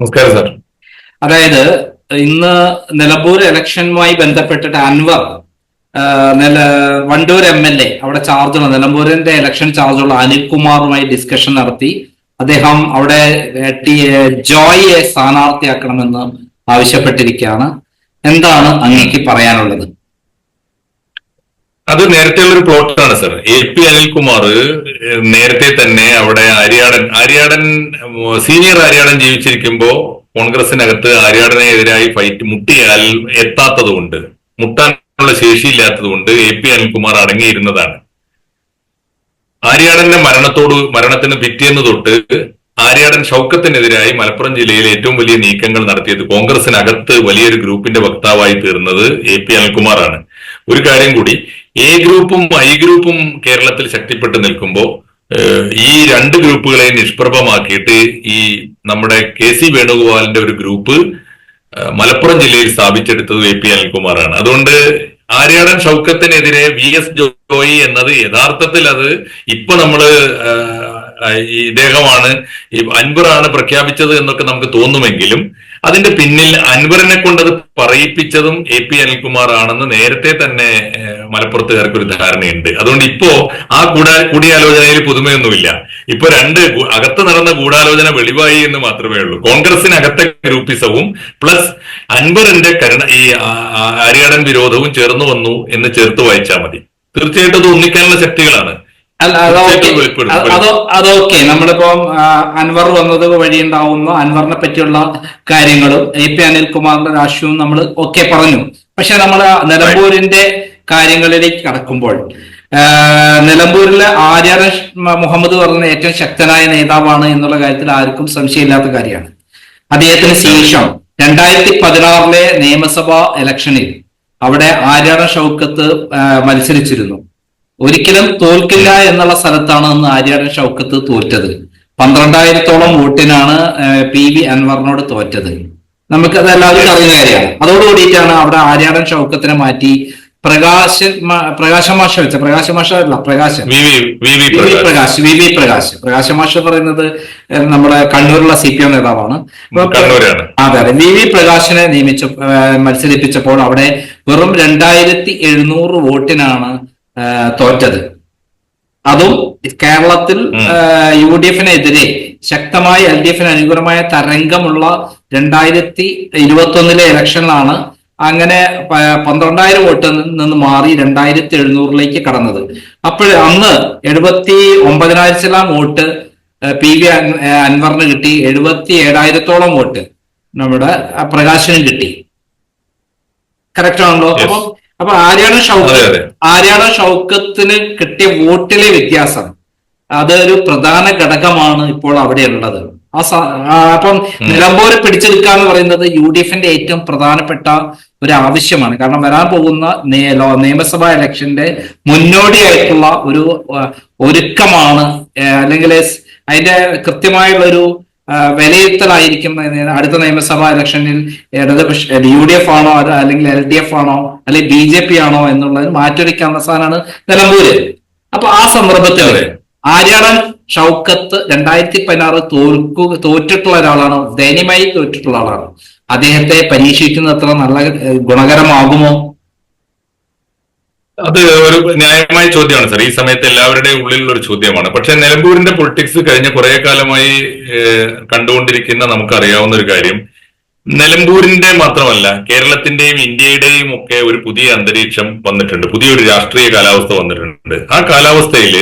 നമസ്കാരം സാർ. അതായത് ഇന്ന് നിലമ്പൂർ ഇലക്ഷനുമായി ബന്ധപ്പെട്ടിട്ട് അൻവർ നില വണ്ടൂർ എം എൽ എ അവിടെ ചാർജുള്ള നിലമ്പൂരിന്റെ ഇലക്ഷൻ ചാർജുള്ള അനിൽകുമാറുമായി ഡിസ്കഷൻ നടത്തി. അദ്ദേഹം അവിടെ ജോയിയെ സ്ഥാനാർത്ഥിയാക്കണമെന്ന് ആവശ്യപ്പെട്ടിരിക്കുകയാണ്. എന്താണ് അങ്ങേക്ക് പറയാനുള്ളത്? അത് നേരത്തെയുള്ള ഒരു പ്ലോട്ടാണ് സർ. എ പി അനിൽകുമാർ നേരത്തെ തന്നെ അവിടെ ആര്യാടൻ ആര്യാടൻ സീനിയർ ആര്യാടൻ ജീവിച്ചിരിക്കുമ്പോൾ കോൺഗ്രസിനകത്ത് ആര്യാടനെതിരായി ഫൈറ്റ് മുട്ടിയാൽ എത്താത്തത് കൊണ്ട് മുട്ടാനുള്ള ശേഷിയില്ലാത്തതുകൊണ്ട് എ പി അനിൽകുമാർ അടങ്ങിയിരുന്നതാണ്. ആര്യാടന്റെ മരണത്തോട് മരണത്തിന് പിറ്റേന്ന് തൊട്ട് ആര്യാടൻ ഷൗക്കത്തിനെതിരായി മലപ്പുറം ജില്ലയിൽ ഏറ്റവും വലിയ നീക്കങ്ങൾ നടത്തിയത് കോൺഗ്രസിനകത്ത് വലിയൊരു ഗ്രൂപ്പിന്റെ വക്താവായി തീർന്നത് എ പി അനിൽകുമാറാണ്. ഒരു കാര്യം കൂടി എ ഗ്രൂപ്പും ഐ ഗ്രൂപ്പും കേരളത്തിൽ ശക്തിപ്പെട്ട് നിൽക്കുമ്പോൾ ഈ രണ്ട് ഗ്രൂപ്പുകളെ നിഷ്പ്രഭമാക്കിയിട്ട് ഈ നമ്മുടെ കെ സി വേണുഗോപാലിന്റെ ഒരു ഗ്രൂപ്പ് മലപ്പുറം ജില്ലയിൽ സ്ഥാപിച്ചെടുത്തത് എ പി അനിൽകുമാറാണ്. അതുകൊണ്ട് ആര്യാടൻ ഷൗക്കത്തിനെതിരെ വി എസ് ജോയി എന്നത് യഥാർത്ഥത്തിൽ അത് ഇപ്പൊ നമ്മൾ ഇദ്ദേഹമാണ് അൻപറാണ് പ്രഖ്യാപിച്ചത് എന്നൊക്കെ നമുക്ക് തോന്നുമെങ്കിലും അതിന്റെ പിന്നിൽ അൻവറിനെ കൊണ്ടത് പറയിപ്പിച്ചതും എ പി അനിൽകുമാർ ആണെന്ന് നേരത്തെ തന്നെ മലപ്പുറത്തുകാർക്ക് ഒരു ധാരണയുണ്ട്. അതുകൊണ്ട് ഇപ്പോ ആ കൂടാ കൂടിയാലോചനയിൽ പുതുമയൊന്നുമില്ല. ഇപ്പൊ രണ്ട് അകത്ത് നടന്ന ഗൂഢാലോചന വെളിവായി എന്ന് മാത്രമേ ഉള്ളൂ. കോൺഗ്രസിനകത്തെ ഗ്രൂപ്പിസവും പ്ലസ് അൻവറിന്റെ കരുണ ഈ അരിയടൻ വിരോധവും ചേർന്നു വന്നു എന്ന് ചേർത്ത് വായിച്ചാൽ മതി. തീർച്ചയായിട്ടും അത് ഒന്നിക്കാനുള്ള ശക്തികളാണ്. അതൊക്കെ നമ്മളിപ്പം അൻവർ വന്നത് വഴി ഉണ്ടാവുന്ന അൻവറിനെ പറ്റിയുള്ള കാര്യങ്ങളും എ പി അനിൽകുമാറിന്റെ രാഷ്ട്രീയവും നമ്മൾ ഒക്കെ പറഞ്ഞു. പക്ഷെ നമ്മൾ നിലമ്പൂരിന്റെ കാര്യങ്ങളിലേക്ക് കടക്കുമ്പോൾ നിലമ്പൂരിലെ ആര്യ മുഹമ്മദ് പറഞ്ഞ ഏറ്റവും ശക്തനായ നേതാവാണ് എന്നുള്ള കാര്യത്തിൽ ആർക്കും സംശയമില്ലാത്ത കാര്യമാണ്. അദ്ദേഹത്തിന് ശേഷം രണ്ടായിരത്തി പതിനാറിലെ നിയമസഭാ ഇലക്ഷനിൽ അവിടെ ആര്യ ഷൗക്കത്ത് മത്സരിച്ചിരുന്നു. ഒരിക്കലും തോൽക്കില്ല എന്നുള്ള സ്ഥലത്താണ് അന്ന് ആര്യാടൻ ഷൗക്കത്ത് തോറ്റത്. പന്ത്രണ്ടായിരത്തോളം വോട്ടിനാണ് പി വി അൻവറിനോട് തോറ്റത്. നമുക്ക് എല്ലാവർക്കും അറിയുന്ന കാര്യമാണ്. അതോടുകൂടിയിട്ടാണ് അവിടെ ആര്യാടൻ ഷൗക്കത്തിനെ മാറ്റി പ്രകാശ് പ്രകാശമാഷ പ്രകാശ മാഷ വെച്ച പ്രകാശ മാഷ അല്ല Prakashan. Prakash. Prakash V V Prakash. പ്രകാശമാഷ പറയുന്നത് നമ്മുടെ കണ്ണൂരുള്ള സി പി എം നേതാവാണ്. അതെ അതെ. വി വി പ്രകാശിനെ നിയമിച്ച മത്സരിപ്പിച്ചപ്പോൾ അവിടെ വെറും രണ്ടായിരത്തി എഴുന്നൂറ് വോട്ടിനാണ് തോറ്റത്. അതും കേരളത്തിൽ. യു ഡി എഫിനെതിരെ ശക്തമായ എൽ ഡി എഫിന് അനുകൂലമായ തരംഗമുള്ള രണ്ടായിരത്തി ഇരുപത്തി ഒന്നിലെ ഇലക്ഷനിലാണ് അങ്ങനെ പന്ത്രണ്ടായിരം വോട്ടിൽ നിന്ന് മാറി രണ്ടായിരത്തി എഴുന്നൂറിലേക്ക് കടന്നത്. അപ്പോൾ അന്ന് എഴുപത്തി ഒമ്പതിനായിരത്തിലാം വോട്ട് പി വി അൻവറിന് കിട്ടി. എഴുപത്തി ഏഴായിരത്തോളം വോട്ട് നമ്മുടെ പ്രകാശനും കിട്ടി. കറക്റ്റ് ആണല്ലോ. അപ്പം അപ്പൊ ആര്യാണ് ഷൗക്കത്ത്. ആര്യാടൻ ഷൗക്കത്തിന് കിട്ടിയ വോട്ടിലെ വ്യത്യാസം അതൊരു പ്രധാന ഘടകമാണ് ഇപ്പോൾ അവിടെ ഉള്ളത്. ആ അപ്പം നിലമ്പൂരെ പിടിച്ചെടുക്കുക എന്ന് പറയുന്നത് യു ഡി എഫിന്റെ ഏറ്റവും പ്രധാനപ്പെട്ട ഒരു ആവശ്യമാണ്. കാരണം വരാൻ പോകുന്ന നിയമസഭാ ഇലക്ഷന്റെ മുന്നോടിയായിട്ടുള്ള ഒരു ഒരുക്കമാണ് അല്ലെങ്കിൽ അതിന്റെ കൃത്യമായുള്ള ഒരു വിലയിരുത്തലായിരിക്കും അടുത്ത നിയമസഭാ ഇലക്ഷനിൽ ഇടതുപക്ഷ യു ഡി എഫ് ആണോ അല്ലെങ്കിൽ എൽ ഡി എഫ് ആണോ അല്ലെങ്കിൽ ബി ജെ പി ആണോ എന്നുള്ളത് മാറ്റൊരുക്കാവുന്ന സാധനമാണ് നിലമ്പൂര്. അപ്പൊ ആ സന്ദർഭത്തിൽ. ആര്യാടൻ ഷൗക്കത്ത് രണ്ടായിരത്തി പതിനാറ് തോൽക്കു തോറ്റിട്ടുള്ള ഒരാളാണ് ദയനീയമായി തോറ്റിട്ടുള്ള ആളാണ്. അദ്ദേഹത്തെ പരീക്ഷിക്കുന്നത് അത്ര നല്ല ഗുണകരമാകുമോ? അത് ഒരു ന്യായമായ ചോദ്യമാണ് സർ. ഈ സമയത്ത് എല്ലാവരുടെയും ഉള്ളിലുള്ള ഒരു ചോദ്യമാണ്. പക്ഷെ നിലമ്പൂരിന്റെ പൊളിറ്റിക്സ് കഴിഞ്ഞ കുറെ കാലമായി കണ്ടുകൊണ്ടിരിക്കുന്ന നമുക്കറിയാവുന്ന ഒരു കാര്യം. നിലമ്പൂരിന്റെ മാത്രമല്ല കേരളത്തിന്റെയും ഇന്ത്യയുടെയും ഒക്കെ ഒരു പുതിയ അന്തരീക്ഷം വന്നിട്ടുണ്ട്. പുതിയൊരു രാഷ്ട്രീയ കാലാവസ്ഥ വന്നിട്ടുണ്ട്. ആ കാലാവസ്ഥയിൽ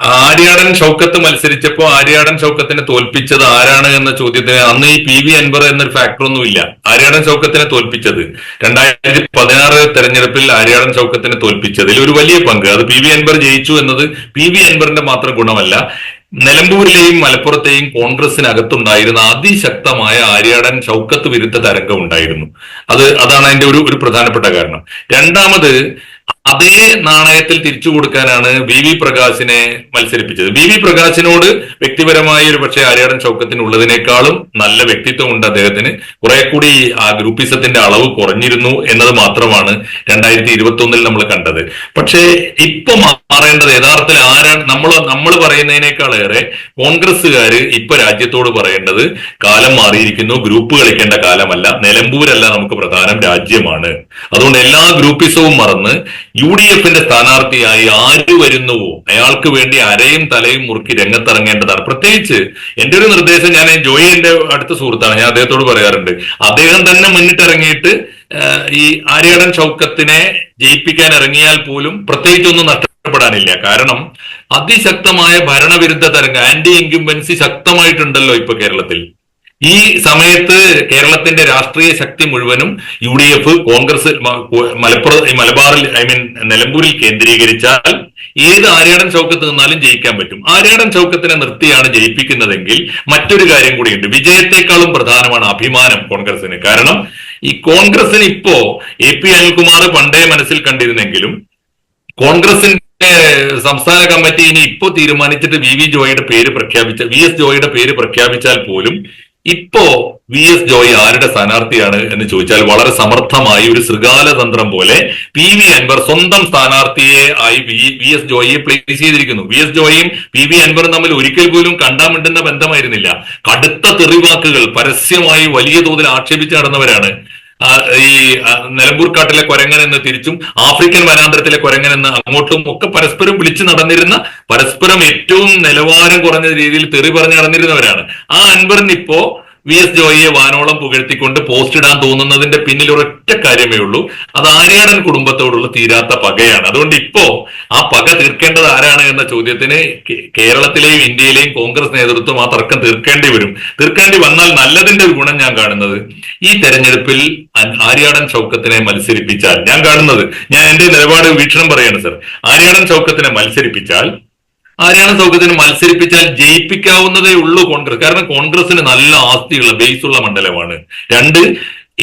ആര്യാടൻ ഷൗക്കത്ത് മത്സരിച്ചപ്പോ ആര്യാടൻ ഷൗക്കത്തിനെ തോൽപ്പിച്ചത് ആരാണ് എന്ന ചോദ്യത്തിന് അന്ന് ഈ പി വി അൻവർ എന്നൊരു ഫാക്ടർ ഒന്നുമില്ല ആര്യാടൻ ഷൗക്കത്തിനെ തോൽപ്പിച്ചത്. രണ്ടായിരത്തി പതിനാറ് തെരഞ്ഞെടുപ്പിൽ ആര്യാടൻ ഷൗക്കത്തിനെ തോൽപ്പിച്ചതിൽ ഒരു വലിയ പങ്ക്. അത് പി വി അൻവർ ജയിച്ചു എന്നത് പി വി അൻവറിന്റെ മാത്രം ഗുണമല്ല. നിലമ്പൂരിലെയും മലപ്പുറത്തെയും കോൺഗ്രസിനകത്തുണ്ടായിരുന്ന അതിശക്തമായ ആര്യാടൻ ഷൗക്കത്ത് വിരുദ്ധ തരംഗം ഉണ്ടായിരുന്നു. അത് അതാണ് അതിന്റെ ഒരു ഒരു പ്രധാനപ്പെട്ട കാരണം. രണ്ടാമത് അതേ നാണയത്തിൽ തിരിച്ചു കൊടുക്കാനാണ് വി വി പ്രകാശിനെ മത്സരിപ്പിച്ചത്. വി വി പ്രകാശിനോട് വ്യക്തിപരമായ ഒരു പക്ഷേ ആര്യാടൻ ചൗക്കത്തിനുള്ളതിനേക്കാളും നല്ല വ്യക്തിത്വം ഉണ്ട് അദ്ദേഹത്തിന്. കുറെ കൂടി ആ ഗ്രൂപ്പിസത്തിന്റെ അളവ് കുറഞ്ഞിരുന്നു എന്നത് മാത്രമാണ് രണ്ടായിരത്തി ഇരുപത്തി ഒന്നിൽ നമ്മൾ കണ്ടത്. പക്ഷേ ഇപ്പൊ മാറേണ്ടത് യഥാർത്ഥത്തിൽ ആരാണ് നമ്മൾ നമ്മൾ പറയുന്നതിനേക്കാളേറെ കോൺഗ്രസ്സുകാര് ഇപ്പൊ രാജ്യത്തോട് പറയേണ്ടത് കാലം മാറിയിരിക്കുന്നു ഗ്രൂപ്പ് കളിക്കേണ്ട കാലമല്ല നിലമ്പൂരല്ല നമുക്ക് പ്രധാനം രാജ്യമാണ്. അതുകൊണ്ട് എല്ലാ ഗ്രൂപ്പിസവും മറന്ന് യു ഡി എഫിന്റെ സ്ഥാനാർത്ഥിയായി ആര് വരുന്നുവോ? അയാൾക്ക് വേണ്ടി അരയും തലയും മുറുക്കി രംഗത്തിറങ്ങേണ്ടതാണ്. പ്രത്യേകിച്ച് എന്റെ ഒരു നിർദ്ദേശം ഞാൻ ജോയി എന്റെ അടുത്ത സുഹൃത്താണ്. ഞാൻ അദ്ദേഹത്തോട് പറയാറുണ്ട്. അദ്ദേഹം തന്നെ മുന്നിട്ടിറങ്ങിയിട്ട് ഈ ആര്യാടൻ ഷൗക്കത്തിനെ ജയിപ്പിക്കാൻ ഇറങ്ങിയാൽ പോലും പ്രത്യേകിച്ചൊന്നും നഷ്ടപ്പെടാനില്ല. കാരണം അതിശക്തമായ ഭരണവിരുദ്ധ തരംഗം ആന്റി ഇൻക്യുംബൻസി ശക്തമായിട്ടുണ്ടല്ലോ ഇപ്പൊ കേരളത്തിൽ. ഈ സമയത്ത് കേരളത്തിന്റെ രാഷ്ട്രീയ ശക്തി മുഴുവനും യു ഡി എഫ് കോൺഗ്രസ് മലപ്പുറ മലബാറിൽ ഐ മീൻ നിലമ്പൂരിൽ കേന്ദ്രീകരിച്ചാൽ ഏത് ആര്യാടൻ ചൗക്കത്ത് നിന്നാലും ജയിക്കാൻ പറ്റും. ആര്യാടൻ ചൗക്കത്തിനെ നിർത്തിയാണ് ജയിപ്പിക്കുന്നതെങ്കിൽ മറ്റൊരു കാര്യം കൂടിയുണ്ട്. വിജയത്തെക്കാളും പ്രധാനമാണ് അഭിമാനം കോൺഗ്രസിന് കാരണം ഈ കോൺഗ്രസിന് ഇപ്പോ എ പി അനിൽകുമാർ പണ്ടേ മനസ്സിൽ കണ്ടിരുന്നെങ്കിലും കോൺഗ്രസിന്റെ സംസ്ഥാന കമ്മിറ്റി ഇനി ഇപ്പോ തീരുമാനിച്ചിട്ട് വി വി ജോയിയുടെ പേര് പ്രഖ്യാപിച്ച വി എസ് ജോയിയുടെ പേര് പ്രഖ്യാപിച്ചാൽ പോലും ഇപ്പോ വി എസ് ജോയി ആരുടെ സ്ഥാനാർത്ഥിയാണ് എന്ന് ചോദിച്ചാൽ വളരെ സമർത്ഥമായി ഒരു ശൃഗാല തന്ത്രം പോലെ പി വി അൻവർ സ്വന്തം സ്ഥാനാർത്ഥിയെ ആയി വി എസ് ജോയിയെ പ്ലേസ് ചെയ്തിരിക്കുന്നു. വി എസ് ജോയിയും പി വി അൻവറും തമ്മിൽ ഒരിക്കൽ പോലും കണ്ടാമിണ്ടുന്ന ബന്ധമായിരുന്നില്ല. കടുത്ത തെറിവാക്കുകൾ പരസ്യമായി വലിയ തോതിൽ ആക്ഷേപിച്ച് നടന്നവരാണ് ഈ നിലമ്പൂർ കാട്ടിലെ കൊരങ്ങൻ എന്ന് തിരിച്ചും ആഫ്രിക്കൻ വനാന്തരത്തിലെ കൊരങ്ങൻ എന്ന് അങ്ങോട്ടും ഒക്കെ പരസ്പരം വിളിച്ചു നടന്നിരുന്ന പരസ്പരം ഏറ്റവും നിലവാരം കുറഞ്ഞ രീതിയിൽ തെറി പറഞ്ഞ് നടന്നിരുന്നവരാണ്. ആ അൻവറിന് ഇപ്പോ വി എസ് ജോയിയെ വാനോളം പുകഴ്ത്തിക്കൊണ്ട് പോസ്റ്റ് ഇടാൻ തോന്നുന്നതിന്റെ പിന്നിൽ ഒരൊറ്റ കാര്യമേ ഉള്ളൂ. അത് ആര്യാടൻ കുടുംബത്തോടുള്ള തീരാത്ത പകയാണ്. അതുകൊണ്ട് ഇപ്പോ ആ പക തീർക്കേണ്ടത് ആരാണ് എന്ന ചോദ്യത്തിന് കേരളത്തിലെയും ഇന്ത്യയിലെയും കോൺഗ്രസ് നേതൃത്വം ആ തർക്കം തീർക്കേണ്ടി വരും. തീർക്കേണ്ടി വന്നാൽ നല്ലതിന്റെ ഒരു ഗുണം ഞാൻ കാണുന്നത്. ഈ തെരഞ്ഞെടുപ്പിൽ ആര്യാടൻ ചൗക്കത്തിനെ മത്സരിപ്പിച്ചാൽ ഞാൻ കാണുന്നത്. ഞാൻ എന്റെ നിലപാട് വീക്ഷണം പറയാണ് സർ. ആര്യാടൻ ചൗക്കത്തിനെ മത്സരിപ്പിച്ചാൽ ആര്യാടൻ സൗഖ്യത്തിന് മത്സരിപ്പിച്ചാൽ ജയിപ്പിക്കാവുന്നതേ ഉള്ളൂ കോൺഗ്രസ്. കാരണം കോൺഗ്രസിന് നല്ല ആസ്തിയുള്ള ബേസുള്ള മണ്ഡലമാണ്. രണ്ട്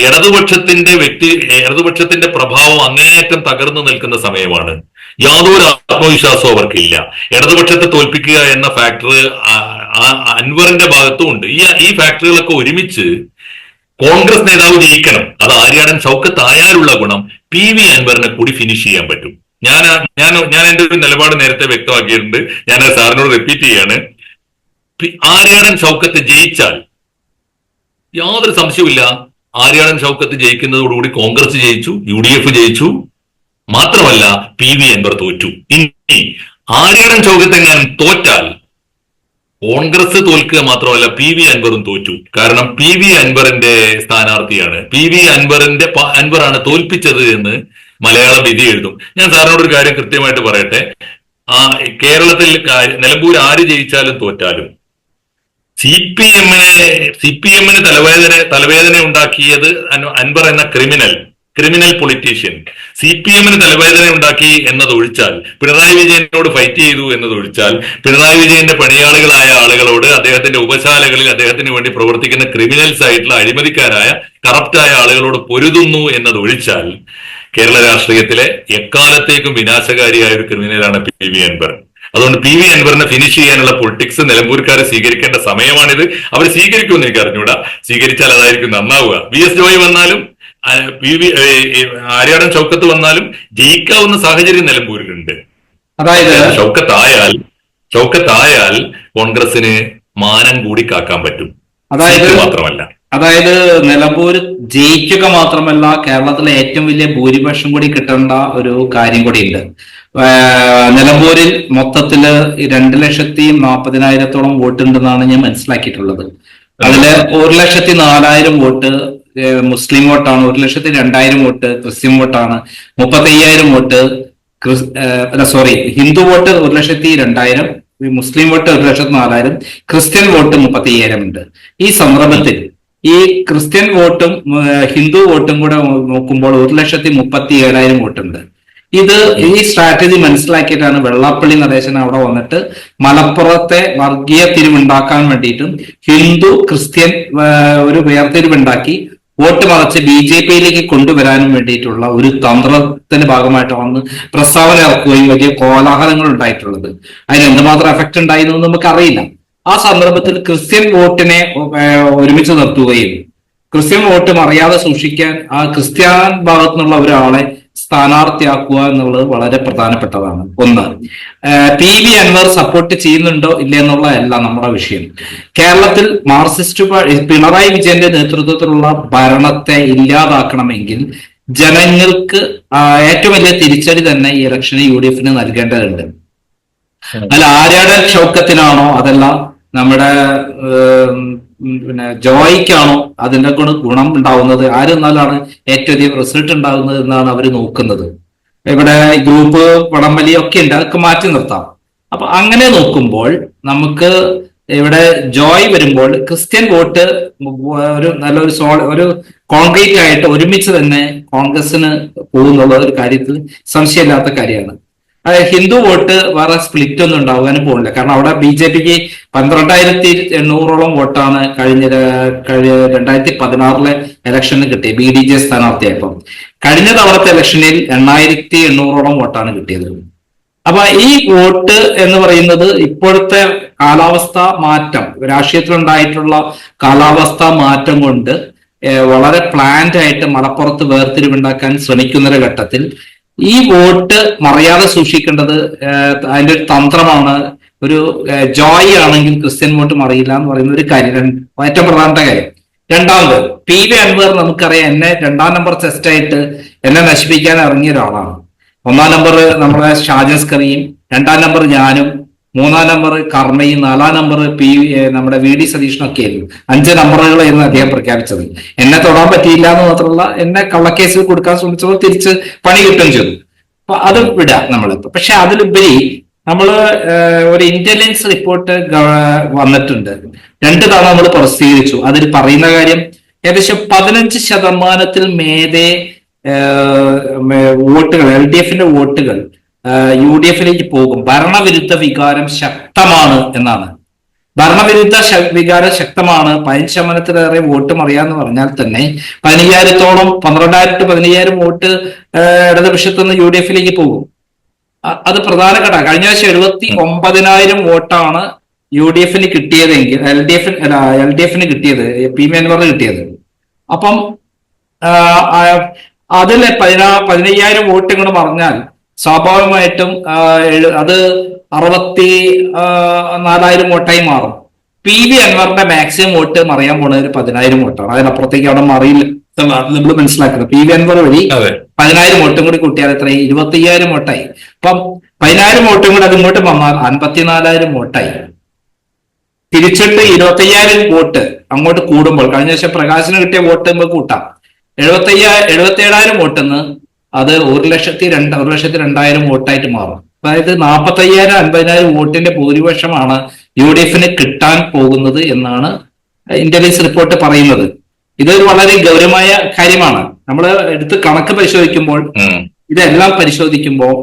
ഇടതുപക്ഷത്തിന്റെ വ്യക്തി ഇടതുപക്ഷത്തിന്റെ പ്രഭാവം അങ്ങേയറ്റം തകർന്നു നിൽക്കുന്ന സമയമാണ്. യാതൊരു ആത്മവിശ്വാസവും അവർക്കില്ല. ഇടതുപക്ഷത്തെ തോൽപ്പിക്കുക എന്ന ഫാക്ടർ അൻവറിന്റെ ഭാഗത്തും ഉണ്ട്. ഈ ഈ ഫാക്ടറികളൊക്കെ ഒരുമിച്ച് കോൺഗ്രസ് നേതാവ് ജയിക്കണം. അത് ആര്യാടൻ ചൗക്കത്ത് ആയാലുള്ള ഗുണം പി വി അൻവറിനെ കൂടി ഫിനിഷ് ചെയ്യാൻ പറ്റും. ഞാൻ ഞാൻ ഞാൻ എന്റെ ഒരു നിലപാട് നേരത്തെ വ്യക്തമാക്കിയിട്ടുണ്ട്. ഞാൻ സാറിനോട് റിപ്പീറ്റ് ചെയ്യാണ്. ആര്യാടൻ ചൗക്കത്ത് ജയിച്ചാൽ യാതൊരു സംശയവുമില്ല. ആര്യാടൻ ചൗക്കത്ത് ജയിക്കുന്നതോടുകൂടി കോൺഗ്രസ് ജയിച്ചു യു ഡി എഫ് ജയിച്ചു. മാത്രമല്ല പി വി അൻവർ തോറ്റു. ഇനി ആര്യാടൻ ചൗക്കത്ത് എങ്ങാനും തോറ്റാൽ കോൺഗ്രസ് തോൽക്കുക മാത്രമല്ല പി വി അൻവറും തോറ്റു. കാരണം പി വി അൻവറിന്റെ സ്ഥാനാർത്ഥിയാണ്. പി വി അൻവറിന്റെ അൻവറാണ് തോൽപ്പിച്ചത് എന്ന് മലയാളം വിധി എഴുതും. ഞാൻ സാറിനോട് ഒരു കാര്യം കൃത്യമായിട്ട് പറയട്ടെ. ആ കേരളത്തിൽ നിലമ്പൂർ ആര് ജയിച്ചാലും തോറ്റാലും. സി പി എമ്മിനെ സി പി എമ്മിന് തലവേദന തലവേദന ഉണ്ടാക്കിയത് അൻ- അൻവർ എന്ന criminal criminal politician. C P എമ്മിന് തലവേദന ഉണ്ടാക്കി എന്നതൊഴിച്ചാൽ പിണറായി വിജയനോട് ഫൈറ്റ് ചെയ്തു എന്നതൊഴിച്ചാൽ പിണറായി വിജയന്റെ പണിയാളികളായ ആളുകളോട് അദ്ദേഹത്തിന്റെ ഉപശാലകളിൽ അദ്ദേഹത്തിന് വേണ്ടി പ്രവർത്തിക്കുന്ന ക്രിമിനൽസ് ആയിട്ടുള്ള അഴിമതിക്കാരായ കറപ്റ്റായ ആളുകളോട് പൊരുതുന്നു എന്നതൊഴിച്ചാൽ കേരള രാഷ്ട്രീയത്തിലെ എക്കാലത്തേക്കും വിനാശകാരിയായ ഒരു ക്രിമിനലാണ് പി വി അൻവർ. അതുകൊണ്ട് പി വി അൻവറിനെ ഫിനിഷ് ചെയ്യാനുള്ള പൊളിറ്റിക്സ് നിലമ്പൂർക്കാരെ സ്വീകരിക്കേണ്ട സമയമാണിത്. അവർ സ്വീകരിക്കുമെന്ന് എനിക്ക് അറിഞ്ഞൂടാ സ്വീകരിച്ചാൽ അതായിരിക്കും നന്നാവുക. വി എസ് ജോയ് വന്നാലും പി വി ആര്യാടൻ ചൗക്കത്ത് വന്നാലും ജയിക്കാവുന്ന സാഹചര്യം നിലമ്പൂരിലുണ്ട്. അതായത്? ചൗക്കത്തായാൽ ചൗക്കത്തായാൽ കോൺഗ്രസിന് മാനം കൂടി കാക്കാൻ പറ്റും. അതായത്? മാത്രമല്ല. അതായത് നിലമ്പൂർ ജയിക്കുക മാത്രമല്ല കേരളത്തിലെ ഏറ്റവും വലിയ ഭൂരിപക്ഷം കൂടി കിട്ടേണ്ട ഒരു കാര്യം കൂടിയുണ്ട്. ഉണ്ട് നിലമ്പൂരിൽ മൊത്തത്തിൽ രണ്ട് ലക്ഷത്തി നാൽപ്പതിനായിരത്തോളം വോട്ട് ഉണ്ടെന്നാണ് ഞാൻ മനസ്സിലാക്കിയിട്ടുള്ളത്. അതിൽ ഒരു ലക്ഷത്തി നാലായിരം വോട്ട് മുസ്ലിം വോട്ടാണ് ഒരു ലക്ഷത്തി രണ്ടായിരം വോട്ട് ക്രിസ്ത്യൻ വോട്ടാണ് മുപ്പത്തി അയ്യായിരം വോട്ട് സോറി ഹിന്ദു വോട്ട് ഒരു ലക്ഷത്തി രണ്ടായിരം മുസ്ലിം വോട്ട് ഒരു ലക്ഷത്തി നാലായിരം ക്രിസ്ത്യൻ വോട്ട് മുപ്പത്തി അയ്യായിരം ഉണ്ട്. ഈ സന്ദർഭത്തിൽ ഈ ക്രിസ്ത്യൻ വോട്ടും ഹിന്ദു വോട്ടും കൂടെ നോക്കുമ്പോൾ ഒരു ലക്ഷത്തി മുപ്പത്തി ഏഴായിരം വോട്ടുണ്ട്. ഇത് ഈ സ്ട്രാറ്റജി മനസ്സിലാക്കിയിട്ടാണ് വെള്ളാപ്പള്ളി നടേശൻ അവിടെ വന്നിട്ട് മലപ്പുറത്തെ വർഗീയ തിരിവുണ്ടാക്കാൻ വേണ്ടിയിട്ടും ഹിന്ദു ക്രിസ്ത്യൻ ഒരു വേർതിരിവുണ്ടാക്കി വോട്ട് മറച്ച് ബി ജെ പിയിലേക്ക് കൊണ്ടുവരാനും വേണ്ടിയിട്ടുള്ള ഒരു തന്ത്രത്തിന്റെ ഭാഗമായിട്ടാണ് പ്രസ്താവന ഇറക്കുകയും വലിയ കോലാഹലങ്ങൾ ഉണ്ടായിട്ടുള്ളത് അതിന് എന്തുമാത്രം എഫക്ട് ഉണ്ടായിരുന്നു നമുക്ക് നമുക്കറിയില്ല. ആ സന്ദർഭത്തിൽ ക്രിസ്ത്യൻ വോട്ടിനെ ഒരുമിച്ച് നിർത്തുകയും ക്രിസ്ത്യൻ വോട്ട് മറിയാതെ സൂക്ഷിക്കാൻ ആ ക്രിസ്ത്യൻ ഭാഗത്തു നിന്നുള്ള ഒരാളെ സ്ഥാനാർത്ഥിയാക്കുക എന്നുള്ളത് വളരെ പ്രധാനപ്പെട്ടതാണ്. ഒന്ന് പി വി അൻവർ സപ്പോർട്ട് ചെയ്യുന്നുണ്ടോ ഇല്ല എന്നുള്ളതല്ല നമ്മുടെ വിഷയം. കേരളത്തിൽ മാർക്സിസ്റ്റ് പിണറായി വിജയന്റെ നേതൃത്വത്തിലുള്ള ഭരണത്തെ ഇല്ലാതാക്കണമെങ്കിൽ ജനങ്ങൾക്ക് ഏറ്റവും വലിയ തിരിച്ചടി തന്നെ ഈ ഇലക്ഷന് യു ഡി എഫിന് നൽകേണ്ടതുണ്ട്. അല്ല ആര്യാടൻ ഷൗക്കത്തിനാണോ അതല്ല നമ്മുടെ പിന്നെ ജോയിക്കാണോ അതിന്റെ കൊണ്ട് ഗുണം ഉണ്ടാവുന്നത്? ആര് എന്നാലാണ് ഏറ്റവും അധികം റിസൾട്ട് ഉണ്ടാകുന്നത് എന്നാണ് അവർ നോക്കുന്നത്. ഇവിടെ ഗ്രൂപ്പ് പടംവലി ഒക്കെ ഉണ്ട് അതൊക്കെ മാറ്റി നിർത്താം. അപ്പൊ അങ്ങനെ നോക്കുമ്പോൾ നമുക്ക് ഇവിടെ ജോയ് വരുമ്പോൾ ക്രിസ്ത്യൻ വോട്ട് ഒരു നല്ലൊരു സോ ഒരു കോൺക്രീറ്റ് ആയിട്ട് ഒരുമിച്ച് തന്നെ കോൺഗ്രസിന് പോകുന്നുള്ള ഒരു കാര്യത്തിൽ സംശയമില്ലാത്ത കാര്യമാണ്. അത് ഹിന്ദു വോട്ട് വേറെ സ്പ്ലിറ്റ് ഒന്നും ഉണ്ടാകാനും പോകുന്നില്ല. കാരണം അവിടെ ബി ജെ പിക്ക് പന്ത്രണ്ടായിരത്തി എണ്ണൂറോളം വോട്ടാണ് കഴിഞ്ഞ കഴിഞ്ഞ രണ്ടായിരത്തി പതിനാറിലെ ഇലക്ഷന് കിട്ടിയത്. ബി ഡി ജെ സ്ഥാനാർത്ഥിയായപ്പം. കഴിഞ്ഞ തവണത്തെ ഇലക്ഷനിൽ എണ്ണായിരത്തി എണ്ണൂറോളം വോട്ടാണ് കിട്ടിയത്. അപ്പൊ ഈ വോട്ട് എന്ന് പറയുന്നത് ഇപ്പോഴത്തെ കാലാവസ്ഥ മാറ്റം രാഷ്ട്രീയത്തിലുണ്ടായിട്ടുള്ള കാലാവസ്ഥ മാറ്റം കൊണ്ട് വളരെ പ്ലാൻഡ് ആയിട്ട് മലപ്പുറത്ത് വേർതിരിവുണ്ടാക്കാൻ ശ്രമിക്കുന്ന ഘട്ടത്തിൽ ഈ വോട്ട് മറിയാതെ സൂക്ഷിക്കേണ്ടത് അതിന്റെ ഒരു തന്ത്രമാണ്. ഒരു ജോയ് ആണെങ്കിൽ ക്രിസ്ത്യൻ വോട്ട് മറിയില്ല എന്ന് പറയുന്ന ഒരു കാര്യം. ഏറ്റവും പ്രധാനപ്പെട്ട കാര്യം. രണ്ടാമത് പി വി അൻവർ നമുക്കറിയാം എന്നെ രണ്ടാം നമ്പർ ചെസ്റ്റ് ആയിട്ട് എന്നെ നശിപ്പിക്കാൻ ഇറങ്ങിയ ഒരാളാണ്. ഒന്നാം നമ്പർ നമ്മുടെ ഷാജസ് കറിയും രണ്ടാം നമ്പർ ഞാനും മൂന്നാം നമ്പർ കർമ്മയും നാലാം നമ്പർ പി നമ്മുടെ വി ഡി സതീഷനൊക്കെ ആയിരുന്നു അഞ്ച് നമ്പറുകൾ എന്ന് അദ്ദേഹം പ്രഖ്യാപിച്ചത്. എന്നെ തൊടാൻ പറ്റിയില്ല എന്ന് മാത്രമല്ല എന്നെ കള്ളക്കേസിൽ കൊടുക്കാൻ ശ്രമിച്ചപ്പോൾ തിരിച്ച് പണി കിട്ടുകയും ചെയ്തു. അപ്പൊ അത് വിടാം നമ്മൾ പക്ഷെ അതിലുപരി നമ്മൾ ഒരു ഇന്റലിജൻസ് റിപ്പോർട്ട് വന്നിട്ടുണ്ട്. രണ്ട് തവണ നമ്മൾ പ്രസിദ്ധീകരിച്ചു. അതിൽ പറയുന്ന കാര്യം ഏകദേശം പതിനഞ്ച് ശതമാനത്തിൽ ഏഹ്, വോട്ടുകൾ എൽ ഡി എഫിന്റെ വോട്ടുകൾ യു ഡി എഫിലേക്ക് പോകും. ഭരണവിരുദ്ധ വികാരം ശക്തമാണ് എന്നാണ്. ഭരണവിരുദ്ധ വികാരം ശക്തമാണ്. പതിനഞ്ച് ശതമാനത്തിലേറെ വോട്ട് മറിയാന്ന് പറഞ്ഞാൽ തന്നെ പതിനയ്യായിരത്തോളം പന്ത്രണ്ടായിരം ടു പതിനയ്യായിരം വോട്ട് ഇടതുപക്ഷത്തു നിന്ന് യു ഡി എഫിലേക്ക് പോകും. അത് പ്രധാന ഘടകം. കഴിഞ്ഞ ആഴ്ച എഴുപത്തി ഒമ്പതിനായിരം വോട്ടാണ് യു ഡി എഫിന് കിട്ടിയതെങ്കിൽ എൽ ഡി എഫിന് എൽ ഡി എഫിന് കിട്ടിയത് പി അൻവറിന് കിട്ടിയത്. അപ്പം അതിൽ പതിനാ പതിനയ്യായിരം വോട്ട് ഇങ്ങോട്ട് പറഞ്ഞാൽ സ്വാഭാവികമായിട്ടും അത് അറുപത്തി നാലായിരം വോട്ടായി മാറും. പി വി അൻവറിന്റെ മാക്സിമം വോട്ട് മറിയാൻ പോണത് ഒരു പതിനായിരം വോട്ടാണ്. അതിനപ്പുറത്തേക്ക് അവിടെ മറിയില്ല നമ്മൾ മനസ്സിലാക്കുന്നത്. പി വി അൻവർ വഴി പതിനായിരം വോട്ടും കൂടി കൂട്ടിയാൽ എത്ര ഇരുപത്തി അയ്യായിരം വോട്ടായി. അപ്പം പതിനായിരം വോട്ടും കൂടി അതിങ്ങോട്ട് വന്നാൽ അൻപത്തിനാലായിരം വോട്ടായി. തിരിച്ചിട്ട് ഇരുപത്തി അയ്യായിരം വോട്ട് അങ്ങോട്ട് കൂടുമ്പോൾ കഴിഞ്ഞ വർഷം പ്രകാശിന് കിട്ടിയ വോട്ട് നമുക്ക് കൂട്ടാം. എഴുപത്തി അയ്യായിരം എഴുപത്തി ഏഴായിരം വോട്ടെന്ന് അത് ഒരു ലക്ഷത്തി രണ്ട് ഒരു ലക്ഷത്തി രണ്ടായിരം വോട്ടായിട്ട് മാറും. അതായത് നാൽപ്പത്തി അയ്യായിരം അൻപതിനായിരം വോട്ടിന്റെ ഭൂരിപക്ഷമാണ് യു ഡി എഫിന് കിട്ടാൻ പോകുന്നത് എന്നാണ് ഇന്റലിജൻസ് റിപ്പോർട്ട് പറയുന്നത്. ഇതൊരു വളരെ ഗൗരവമായ കാര്യമാണ്. നമ്മൾ എടുത്ത് കണക്ക് പരിശോധിക്കുമ്പോൾ ഇതെല്ലാം പരിശോധിക്കുമ്പോൾ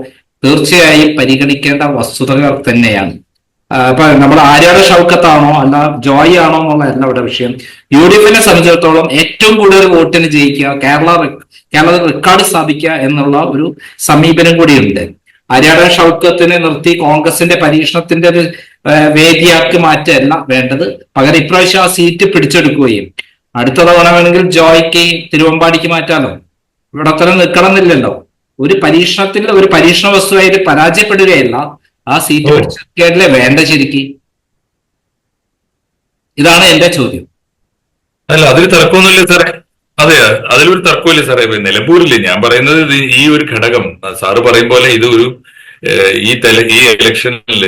തീർച്ചയായും പരിഗണിക്കേണ്ട വസ്തുതകൾ തന്നെയാണ്. ഇപ്പൊ നമ്മൾ ആര്യാട് ഷൗക്കത്താണോ അല്ല ജോയ് ആണോ എന്നുള്ളതല്ല ഇവിടെ വിഷയം. യു ഡി എഫിനെ സംബന്ധിച്ചിടത്തോളം ഏറ്റവും കൂടുതൽ വോട്ടിന് ജയിക്കുക കേരള കേരളത്തിൽ റെക്കോർഡ് സ്ഥാപിക്കുക എന്നുള്ള ഒരു സമീപനം കൂടിയുണ്ട്. ഹരിയാന ഷൗക്കത്തിനെ നിർത്തി കോൺഗ്രസിന്റെ പരീക്ഷണത്തിന്റെ ഒരു വേദിയാക്കി മാറ്റല്ല വേണ്ടത്. പകരം ഇപ്രാവശ്യം ആ സീറ്റ് പിടിച്ചെടുക്കുകയും. അടുത്ത തവണ വേണമെങ്കിൽ ജോയ്ക്ക് തിരുവമ്പാടിക്ക് മാറ്റാലോ. ഇവിടെ തന്നെ നിൽക്കണമെന്നില്ലല്ലോ ഒരു പരീക്ഷണത്തിൽ ഒരു പരീക്ഷണ വസ്തുവായിട്ട് പരാജയപ്പെടുകയല്ല. ആ സീറ്റ് പിടിച്ചെടുക്കല്ലേ പിടിച്ചെടുക്കലേ വേണ്ട ശരിക്ക്? ഇതാണ് എന്റെ ചോദ്യം. അല്ല അതിൽ തിരക്കൊന്നുമില്ല സാറേ അതെ അതിലൊരു തർക്കമില്ല സാറേ. നിലമ്പൂരിൽ ഞാൻ പറയുന്നത് ഈ ഒരു ഘടകം സാറ് പറയും പോലെ ഇത് ഒരു ഈ തെല ഈ ഇലക്ഷനിൽ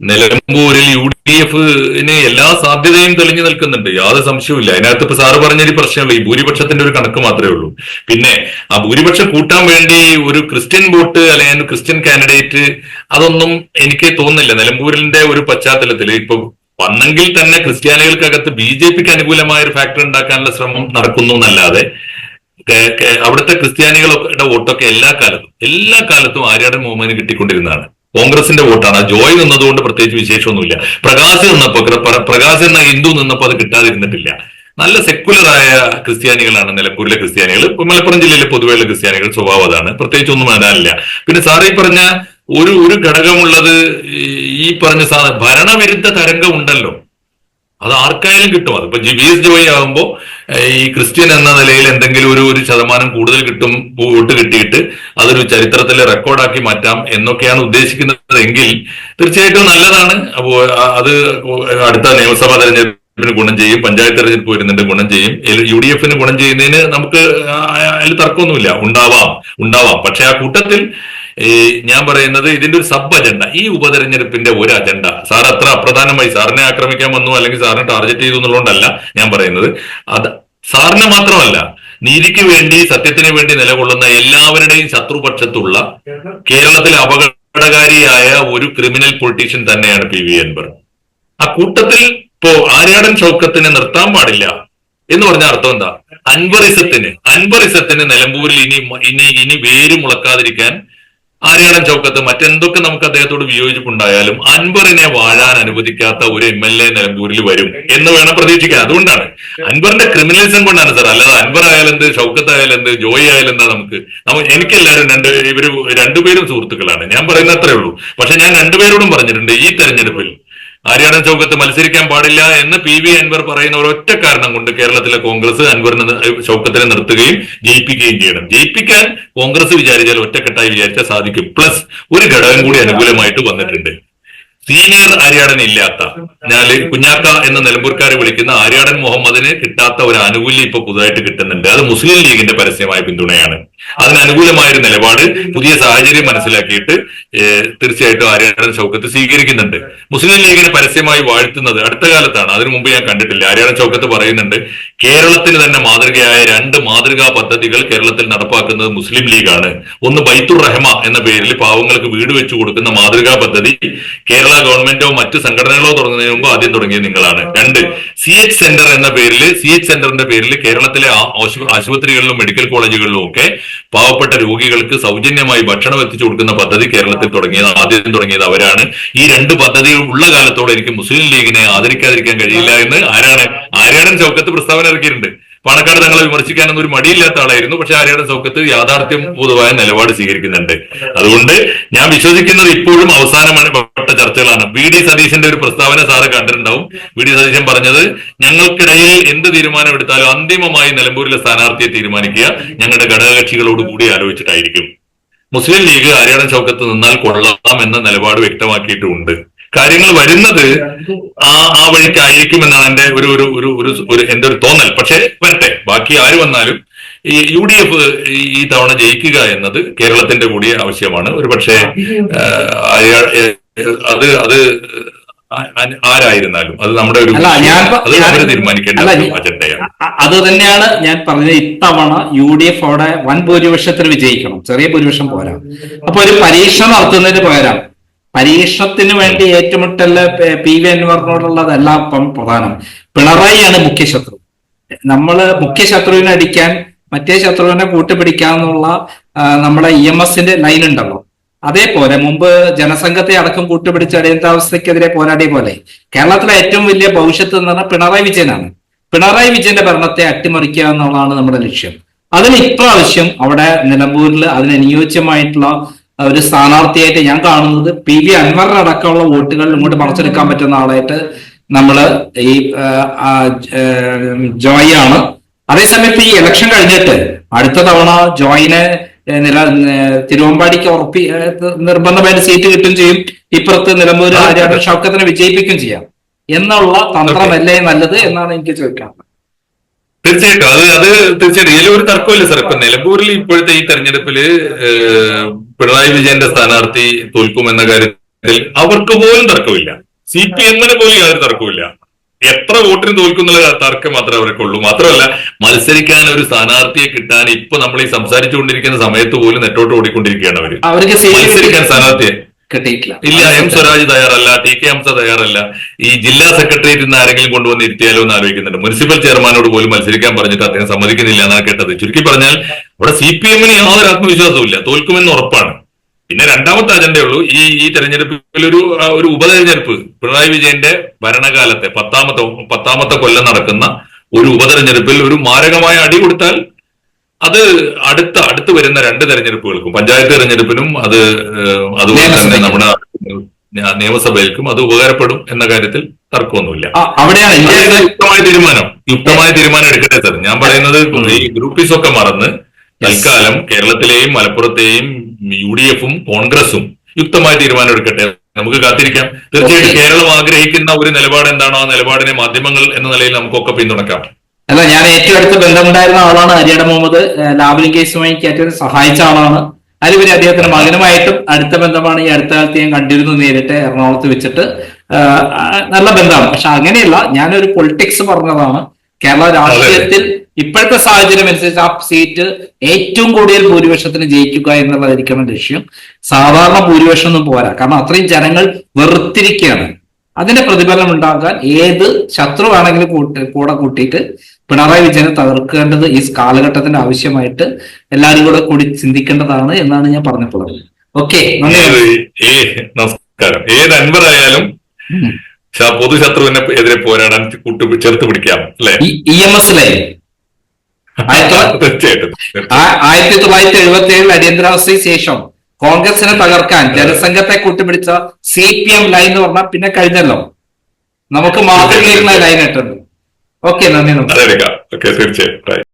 നിലമ്പൂരിൽ യു ഡി എഫിന് എല്ലാ സാധ്യതയും തെളിഞ്ഞു നിൽക്കുന്നുണ്ട്. യാതൊരു സംശയവുമില്ല. അതിനകത്ത് ഇപ്പൊ സാറ് പറഞ്ഞൊരു പ്രശ്നമുള്ളൂ ഈ ഭൂരിപക്ഷത്തിന്റെ ഒരു കണക്ക് മാത്രമേ ഉള്ളൂ. പിന്നെ ആ ഭൂരിപക്ഷം കൂട്ടാൻ വേണ്ടി ഒരു ക്രിസ്ത്യൻ വോട്ട് അല്ലെങ്കിൽ ക്രിസ്ത്യൻ കാൻഡിഡേറ്റ് അതൊന്നും എനിക്ക് തോന്നുന്നില്ല. നിലമ്പൂരിന്റെ ഒരു പശ്ചാത്തലത്തിൽ ഇപ്പൊ വന്നെങ്കിൽ തന്നെ ക്രിസ്ത്യാനികൾക്കകത്ത് ബി ജെ പിക്ക് അനുകൂലമായ ഒരു ഫാക്ടർ ഉണ്ടാക്കാനുള്ള ശ്രമം നടക്കുന്നു എന്നല്ലാതെ അവിടുത്തെ ക്രിസ്ത്യാനികളുടെ വോട്ടൊക്കെ എല്ലാ കാലത്തും എല്ലാ കാലത്തും ആര്യാടൻ മുഹമ്മദിന് കിട്ടിക്കൊണ്ടിരുന്നതാണ്. കോൺഗ്രസിന്റെ വോട്ടാണ്. ജോയ് നിന്നതുകൊണ്ട് പ്രത്യേകിച്ച് വിശേഷമൊന്നുമില്ല. പ്രകാശ് നിന്നപ്പോ പ്രകാശ് എന്ന ഹിന്ദു നിന്നപ്പോ അത് കിട്ടാതിരുന്നിട്ടില്ല. നല്ല സെക്കുലറായ ക്രിസ്ത്യാനികളാണ് നിലമ്പൂരിലെ ക്രിസ്ത്യാനികൾ. മലപ്പുറം ജില്ലയിലെ പൊതുവെയുള്ള ക്രിസ്ത്യാനികൾ സ്വഭാവം അതാണ്. പ്രത്യേകിച്ച് ഒന്നും വരാനില്ല പിന്നെ സാറേ പറഞ്ഞ ഒരു ഒരു ഘടകമുള്ളത് ഈ- പറഞ്ഞ സാധനം ഭരണവിരുദ്ധ തരംഗം ഉണ്ടല്ലോ അത് ആർക്കായാലും കിട്ടും. അതിപ്പോ ജി വി എസ് ജോയി ആകുമ്പോ ഈ ക്രിസ്ത്യൻ എന്ന നിലയിൽ എന്തെങ്കിലും ഒരു ഒരു ശതമാനം കൂടുതൽ കിട്ടും വോട്ട് കിട്ടിയിട്ട് അതൊരു ചരിത്രത്തിൽ റെക്കോർഡാക്കി മാറ്റാം എന്നൊക്കെയാണ് ഉദ്ദേശിക്കുന്നത് എങ്കിൽ തീർച്ചയായിട്ടും നല്ലതാണ്. അപ്പോ ആ- അത് അടുത്ത നിയമസഭാ തെരഞ്ഞെടുപ്പിന് ഗുണം ചെയ്യും പഞ്ചായത്ത് തെരഞ്ഞെടുപ്പ് വരുന്നുണ്ട് ഗുണം ചെയ്യും. യു ഡി എഫിന് ഗുണം ചെയ്യുന്നതിന് നമുക്ക് അതിൽ തർക്കമൊന്നുമില്ല. ഉണ്ടാവാം ഉണ്ടാവാം. പക്ഷെ ആ കൂട്ടത്തിൽ ഈ ഞാൻ പറയുന്നത് ഇതിന്റെ ഒരു സബ് അജണ്ട ഈ ഉപതെരഞ്ഞെടുപ്പിന്റെ ഒരു അജണ്ട. സാർ അത്ര അപ്രധാനമായി സാറിനെ ആക്രമിക്കാൻ വന്നു അല്ലെങ്കിൽ സാറിനെ ടാർഗറ്റ് ചെയ്തു എന്നുള്ളതുകൊണ്ടല്ല ഞാൻ പറയുന്നത്. അത് സാറിന് മാത്രമല്ല നീതിക്ക് വേണ്ടി സത്യത്തിന് വേണ്ടി നിലകൊള്ളുന്ന എല്ലാവരുടെയും ശത്രുപക്ഷത്തുള്ള കേരളത്തിലെ അപകടകാരിയായ ഒരു ക്രിമിനൽ പൊളിറ്റീഷ്യൻ തന്നെയാണ് പി വി അൻവർ. ആ കൂട്ടത്തിൽ ഇപ്പോ ആര്യാടൻ ചൗക്കത്തിന് നിർത്താൻ പാടില്ല എന്ന് പറഞ്ഞ അർത്ഥം എന്താ? അൻവറിസത്തിന് അൻവറിസത്തിന് നിലമ്പൂരിൽ ഇനി ഇനി ഇനി വേര് മുളക്കാതിരിക്കാൻ ആര്യാടൻ ചൗക്കത്ത് മറ്റെന്തൊക്കെ നമുക്ക് അദ്ദേഹത്തോട് വിയോജിപ്പുണ്ടായാലും അൻവറിനെ വാഴാൻ അനുവദിക്കാത്ത ഒരു എം എൽ എ നിലമ്പൂരിൽ വരും എന്ന് വേണം പ്രതീക്ഷിക്കാൻ. അതുകൊണ്ടാണ്. അൻവറിന്റെ ക്രിമിനലിസം കൊണ്ടാണ് സാർ. അല്ലാതെ അൻവർ ആയാലും എന്ത് ഷൗക്കത്ത് ആയാലും എന്ത് ജോയി ആയാലും എന്താ നമുക്ക്? എനിക്കെല്ലാവരും രണ്ട് ഇവർ രണ്ടുപേരും സുഹൃത്തുക്കളാണ്. ഞാൻ പറയുന്ന അത്രേ ഉള്ളൂ. പക്ഷെ ഞാൻ രണ്ടുപേരോടും പറഞ്ഞിട്ടുണ്ട് ഈ തെരഞ്ഞെടുപ്പിൽ ആര്യാടൻ ചൗക്കത്ത് മത്സരിക്കാൻ പാടില്ല എന്ന് പി വി അൻവർ പറയുന്ന ഒരൊറ്റ കാരണം കൊണ്ട് കേരളത്തിലെ കോൺഗ്രസ് അൻവറിനെ ചൗക്കത്തിനെ നിർത്തുകയും ജയിപ്പിക്കുകയും ചെയ്യണം. ജയിപ്പിക്കാൻ കോൺഗ്രസ് വിചാരിച്ചാൽ ഒറ്റക്കെട്ടായി വിചാരിച്ചാൽ സാധിക്കും. പ്ലസ് ഒരു ഘടകം കൂടി അനുകൂലമായിട്ട് വന്നിട്ടുണ്ട്. സീനിയർ ആര്യാടൻ ഇല്ലാത്ത ഞാൻ കുഞ്ഞാക്ക എന്ന നിലമ്പൂർക്കാർ വിളിക്കുന്ന ആര്യാടൻ മുഹമ്മദിന് കിട്ടാത്ത ഒരു ആനുകൂല്യം ഇപ്പൊ പുതുതായിട്ട് കിട്ടുന്നുണ്ട്. അത് മുസ്ലിം ലീഗിന്റെ പരസ്യമായ പിന്തുണയാണ്. അതിന് അനുകൂലമായ ഒരു നിലപാട് പുതിയ സാഹചര്യം മനസ്സിലാക്കിയിട്ട് തീർച്ചയായിട്ടും ആര്യാടൻ ചൗക്കത്ത് സ്വീകരിക്കുന്നുണ്ട്. മുസ്ലിം ലീഗിനെ പരസ്യമായി വാഴ്ത്തുന്നത് അടുത്ത കാലത്താണ്. അതിനു മുമ്പ് ഞാൻ കണ്ടിട്ടില്ല. ആര്യാടൻ ചൗക്കത്ത് പറയുന്നുണ്ട് കേരളത്തിന് തന്നെ മാതൃകയായ രണ്ട് മാതൃകാ പദ്ധതികൾ കേരളത്തിൽ നടപ്പാക്കുന്നത് മുസ്ലിം ലീഗാണ്. ഒന്ന് ബൈത്തുർ റഹ്മ എന്ന പേരിൽ പാവങ്ങൾക്ക് വീട് വെച്ചു കൊടുക്കുന്ന മാതൃകാ പദ്ധതി കേരള ഗവൺമെന്റോ മറ്റ് സംഘടനകളോ തുടങ്ങുന്നതിന് മുമ്പ് ആദ്യം തുടങ്ങിയത് നിങ്ങളാണ്. രണ്ട് സി എച്ച് സെന്റർ എന്ന പേരിൽ സി എച്ച് സെന്ററിന്റെ പേരിൽ കേരളത്തിലെ ആശുപത്രികളിലും മെഡിക്കൽ കോളേജുകളിലും ഒക്കെ പാവപ്പെട്ട രോഗികൾക്ക് സൗജന്യമായി ഭക്ഷണം എത്തിച്ചു കൊടുക്കുന്ന പദ്ധതി കേരളത്തിൽ തുടങ്ങിയത് ആദ്യം തുടങ്ങിയത് അവരാണ്. ഈ രണ്ട് പദ്ധതികൾ ഉള്ള കാലത്തോടെ എനിക്ക് മുസ്ലിം ലീഗിനെ ആദരിക്കാതിരിക്കാൻ കഴിയില്ല എന്ന് ആരാണ് ആര്യാടൻ ചൗക്കത്ത് പ്രസ്താവന ഇറക്കിയിട്ടുണ്ട്. പാണക്കാട് തങ്ങളെ വിമർശിക്കാനൊന്നും ഒരു മടിയില്ലാത്ത ആളായിരുന്നു. പക്ഷെ ആര്യാടൻ ചൗക്കത്ത് യാഥാർത്ഥ്യം പൊതുവായ നിലപാട് സ്വീകരിക്കുന്നുണ്ട്. അതുകൊണ്ട് ഞാൻ വിശ്വസിക്കുന്നത് ഇപ്പോഴും അവസാനപ്പെട്ട ചർച്ചകളാണ്. വി ഡി സതീശന്റെ ഒരു പ്രസ്താവന സാറ് കണ്ടിട്ടുണ്ടാവും. വി ഡി സതീശൻ പറഞ്ഞത് ഞങ്ങൾക്കിടയിൽ എന്ത് തീരുമാനം എടുത്താലും അന്തിമമായി നിലമ്പൂരിലെ സ്ഥാനാർത്ഥിയെ തീരുമാനിക്കുക ഞങ്ങളുടെ ഘടകകക്ഷികളോട് കൂടി ആലോചിച്ചിട്ടായിരിക്കും. മുസ്ലിം ലീഗ് ആര്യാടൻ ചൗക്കത്ത് നിന്നാൽ കൊള്ളാം എന്ന നിലപാട് വ്യക്തമാക്കിയിട്ടുമുണ്ട് കാര്യങ്ങൾ വരുന്നത് ആ ആ വഴിക്കായിരിക്കും എന്നാണ് എന്റെ ഒരു ഒരു ഒരു ഒരു ഒരു എന്റെ ഒരു തോന്നൽ. പക്ഷേ വരട്ടെ. ബാക്കി ആര് വന്നാലും ഈ യു ഡി എഫ് ഈ തവണ ജയിക്കുക എന്നത് കേരളത്തിന്റെ കൂടി ആവശ്യമാണ്. ഒരു പക്ഷേ അത് അത് ആരായിരുന്നാലും അത് നമ്മുടെ ഒരു അല്ല ഞാൻ അത് ഞാൻ- അവർ തീരുമാനിക്കേണ്ട അജണ്ടയാണ്. അത് തന്നെയാണ് ഞാൻ പറഞ്ഞത് ഇത്തവണ യു ഡി എഫ് അവിടെ വൻ ഭൂരിപക്ഷത്തിൽ വിജയിക്കണം. ചെറിയ ഭൂരിപക്ഷം പോരാ. അപ്പൊ ഒരു പരീക്ഷ നടത്തുന്നതിന് പകരം പരീക്ഷത്തിന് വേണ്ടി ഏറ്റുമുട്ടൽ പ- വി അൻവറിനോടുള്ളതല്ല ഇപ്പം പ്രധാനം. പിണറായിയാണ് മുഖ്യ ശത്രു. നമ്മൾ മുഖ്യ ശത്രുവിനെ അടിക്കാൻ മറ്റേ ശത്രുവിനെ കൂട്ടുപിടിക്കാന്നുള്ള നമ്മുടെ ഇ എം എസിന്റെ ലൈൻ ഉണ്ടല്ലോ. അതേപോലെ മുമ്പ് ജനസംഘത്തെ അടക്കം കൂട്ടുപിടിച്ച അടിയന്തരാവസ്ഥക്കെതിരെ പോരാടിയ പോലെ കേരളത്തിലെ ഏറ്റവും വലിയ ഭവിഷ്യത്ത് എന്ന് പറഞ്ഞാൽ പിണറായി വിജയനാണ്. പിണറായി വിജയന്റെ ഭരണത്തെ അട്ടിമറിക്കുക എന്നുള്ളതാണ് നമ്മുടെ ലക്ഷ്യം. അതിന് ഇപ്രാവശ്യം അവിടെ നിലമ്പൂരിൽ അതിന് അനുയോജ്യമായിട്ടുള്ള ഒരു സ്ഥാനാർത്ഥിയായിട്ട് ഞാൻ കാണുന്നത് പി. വി. അൻവറിന് അടക്കമുള്ള വോട്ടുകൾ ഇങ്ങോട്ട് മറച്ചെടുക്കാൻ പറ്റുന്ന ആളായിട്ട് നമ്മൾ ഈ ജോയ് ആണ്. അതേസമയത്ത് ഈ ഇലക്ഷൻ കഴിഞ്ഞിട്ട് അടുത്ത തവണ ജോയിനെ നില തിരുവമ്പാടിക്ക് ഉറപ്പി നിർബന്ധമായിട്ട് സീറ്റ് കിട്ടുകയും ചെയ്യും. ഇപ്പുറത്ത് നിലമ്പൂർ ആര്യാടൻ ഷൗക്കത്തിനെ വിജയിപ്പിക്കുകയും ചെയ്യാം. എന്നുള്ള തന്ത്രമല്ലേ നല്ലത് എന്നാണ് എനിക്ക് ചോദിക്കാറുള്ളത് തീർച്ചയായിട്ടും. അത് അത് തീർച്ചയായിട്ടും. ഇതിൽ ഒരു തർക്കമില്ല സാർ ഇപ്പൊ നിലമ്പൂരിൽ ഇപ്പോഴത്തെ ഈ തെരഞ്ഞെടുപ്പിൽ പിണറായി വിജയന്റെ സ്ഥാനാർത്ഥി തോൽക്കുമെന്ന കാര്യത്തിൽ അവർക്ക് പോലും തർക്കമില്ല. സി പി എമ്മിന് പോലും യാതൊരു തർക്കമില്ല എത്ര വോട്ടിന് തോൽക്കുന്നുള്ള തർക്കം മാത്രമേ അവർക്കുള്ളൂ മാത്രമല്ല മത്സരിക്കാൻ ഒരു സ്ഥാനാർത്ഥിയെ കിട്ടാൻ ഇപ്പൊ നമ്മൾ ഈ സംസാരിച്ചുകൊണ്ടിരിക്കുന്ന സമയത്ത് പോലും നെട്ടോട്ട് ഓടിക്കൊണ്ടിരിക്കുകയാണ് അവർ. മത്സരിക്കാൻ സ്ഥാനാർത്ഥിയെ. കിട്ടിയിട്ടില്ല. ഇല്ല എം സ്വരാജ് തയ്യാറല്ല ടി കെ ഹംസ തയ്യാറല്ല. ഈ ജില്ലാ സെക്രട്ടേറിയറ്റിൽ നിന്ന് ആരെങ്കിലും കൊണ്ടുവന്ന് ഇരുത്തിയാലോ എന്ന് ആലോചിക്കുന്നുണ്ട്. മുനിസിപ്പൽ ചെയർമാനോട് പോലും മത്സരിക്കാൻ പറഞ്ഞിട്ട് അദ്ദേഹം സമ്മതിക്കുന്നില്ല എന്നാണ് കേട്ടത്. ചുരുക്കി പറഞ്ഞാൽ ഇവിടെ സി പി എമ്മിന് യാതൊരു ആത്മവിശ്വാസവും ഇല്ല തോൽക്കുമെന്ന് ഉറപ്പാണ്. പിന്നെ രണ്ടാമത്തെ അജണ്ടയുള്ളൂ ഈ ഈ തെരഞ്ഞെടുപ്പിൽ ഒരു ഒരു ഉപതെരഞ്ഞെടുപ്പ്. പിണറായി വിജയന്റെ ഭരണകാലത്തെ പത്താമത്തെ പത്താമത്തെ കൊല്ലം നടക്കുന്ന ഒരു ഉപതെരഞ്ഞെടുപ്പിൽ ഒരു മാരകമായ അടി കൊടുത്താൽ അത് അടുത്ത അടുത്ത് വരുന്ന രണ്ട് തെരഞ്ഞെടുപ്പുകൾക്കും പഞ്ചായത്ത് തെരഞ്ഞെടുപ്പിനും അത് അതുപോലെ തന്നെ. നമ്മുടെ നിയമസഭയിലേക്കും നിയമസഭയിൽക്കും അത് ഉപകാരപ്പെടും എന്ന കാര്യത്തിൽ തർക്കമൊന്നുമില്ല. അവിടെയാണ് യുക്തമായ തീരുമാനം? യുക്തമായ തീരുമാനം എടുക്കട്ടെ സാർ. ഞാൻ പറയുന്നത് ഈ ഗ്രൂപ്പീസ് ഒക്കെ മറന്ന് തൽക്കാലം കേരളത്തിലെയും മലപ്പുറത്തെയും യു ഡി എഫും കോൺഗ്രസും യുക്തമായ തീരുമാനം എടുക്കട്ടെ. നമുക്ക് കാത്തിരിക്കാം. തീർച്ചയായിട്ടും കേരളം ആഗ്രഹിക്കുന്ന ഒരു നിലപാട് എന്താണോ ആ നിലപാടിനെ മാധ്യമങ്ങൾ എന്ന നിലയിൽ നമുക്കൊക്കെ പിന്തുണക്കാം അല്ല ഞാൻ ഏറ്റവും അടുത്ത് ബന്ധമുണ്ടായിരുന്ന ആളാണ് ഹരിയാണ മുഹമ്മദ്. ലാബിലിംഗ് കേസുമായി ഏറ്റവും സഹായിച്ച ആളാണ്. അതിലുപരി അദ്ദേഹത്തിന്റെ മകനുമായിട്ടും അടുത്ത ബന്ധമാണ് ഈ അടുത്ത കാലത്ത് ഞാൻ കണ്ടിരുന്നു നേരിട്ട് എറണാകുളത്ത് വെച്ചിട്ട്. നല്ല ബന്ധമാണ്. പക്ഷെ അങ്ങനെയല്ല ഞാനൊരു പൊളിറ്റിക്സ് പറഞ്ഞതാണ്. കേരള രാഷ്ട്രീയത്തിൽ ഇപ്പോഴത്തെ സാഹചര്യം അനുസരിച്ച് ആ സീറ്റ് ഏറ്റവും കൂടുതൽ ഭൂരിപക്ഷത്തിന് ജയിക്കുക എന്നുള്ളതായിരിക്കണം ലക്ഷ്യം. സാധാരണ ഭൂരിപക്ഷം ഒന്നും പോരാ. കാരണം അത്രയും ജനങ്ങൾ വെറുത്തിരിക്കുകയാണ്. അതിന്റെ പ്രതിഫലം ഉണ്ടാകാൻ ഏത് ശത്രുവാണെങ്കിലും കൂട്ടി കൂടെ കൂട്ടിയിട്ട് പിണറായി വിജയനെ തകർക്കേണ്ടത് ഈ കാലഘട്ടത്തിന്റെ ആവശ്യമായിട്ട് എല്ലാവരും കൂടെ കൂടി ചിന്തിക്കേണ്ടതാണ് എന്നാണ് ഞാൻ പറഞ്ഞിട്ടുള്ളത്. ഓക്കെ നമസ്കാരം. ഏത് അൻപതായാലും പൊതുശത്രുവിനെ എതിരെ പോരാടാൻ കൂട്ടു ചേർത്ത് പിടിക്കാം അല്ലെ? ഇ എം എസിലെ ആയിരത്തി തൊള്ളായിരത്തി എഴുപത്തി ഏഴിൽ അടിയന്തരാവസ്ഥയ്ക്ക് ശേഷം കോൺഗ്രസിനെ തകർക്കാൻ ജനസംഘത്തെ കൂട്ടുപിടിച്ച സി പി എം ലൈൻ എന്ന് പറഞ്ഞാൽ പിന്നെ കഴിഞ്ഞല്ലോ. നമുക്ക് മാതൃകയുള്ള ലൈൻ ഇട്ടുണ്ട് ഓക്കെ നന്ദി നമസ്കാരം. തീർച്ചയായും.